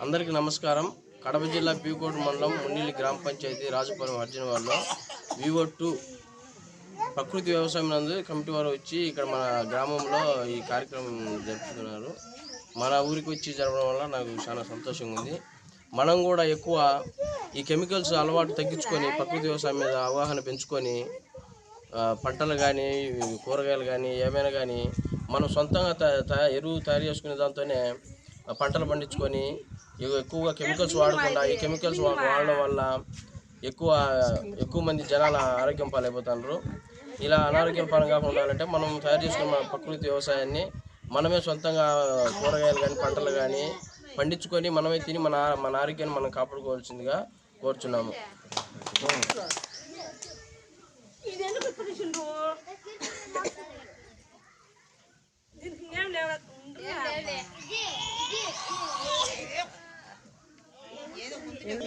అందరికీ నమస్కారం. కడప జిల్లా పీకోట్ మండలం మున్నిల్లి గ్రామ పంచాయతీ రాజపురం అర్జునవాడలో వివో టూ ప్రకృతి వ్యవసాయం నందు కమిటీ వారు వచ్చి ఇక్కడ మన గ్రామంలో ఈ కార్యక్రమం జరుపుతున్నారు. మన ఊరికి వచ్చి జరపడం వల్ల నాకు చాలా సంతోషంగా ఉంది. మనం కూడా ఎక్కువ ఈ కెమికల్స్ అలవాటు తగ్గించుకొని ప్రకృతి వ్యవసాయం మీద అవగాహన పెంచుకొని పంటలు కానీ కూరగాయలు కానీ ఏమైనా కానీ మనం సొంతంగా త- ఎరువు తయారు చేసుకునే దాంతోనే పంటలు పండించుకొని ఎక్కువగా కెమికల్స్ వాడకుండా ఈ కెమికల్స్ వాడడం వల్ల ఎక్కువ ఎక్కువ మంది జనాల ఆరోగ్యం పాలైపోతున్నారు ఇలా అనారోగ్యం పరంగా ఉండాలంటే మనం తయారు చేసుకున్న ప్రకృతి వ్యవసాయాన్ని మనమే సొంతంగా కూరగాయలు కానీ పంటలు కానీ పండించుకొని మనమే తిని మన మన ఆరోగ్యాన్ని మనం కాపాడుకోవాల్సిందిగా కోరుచున్నాము? దీనికి ఏం లేవు એમ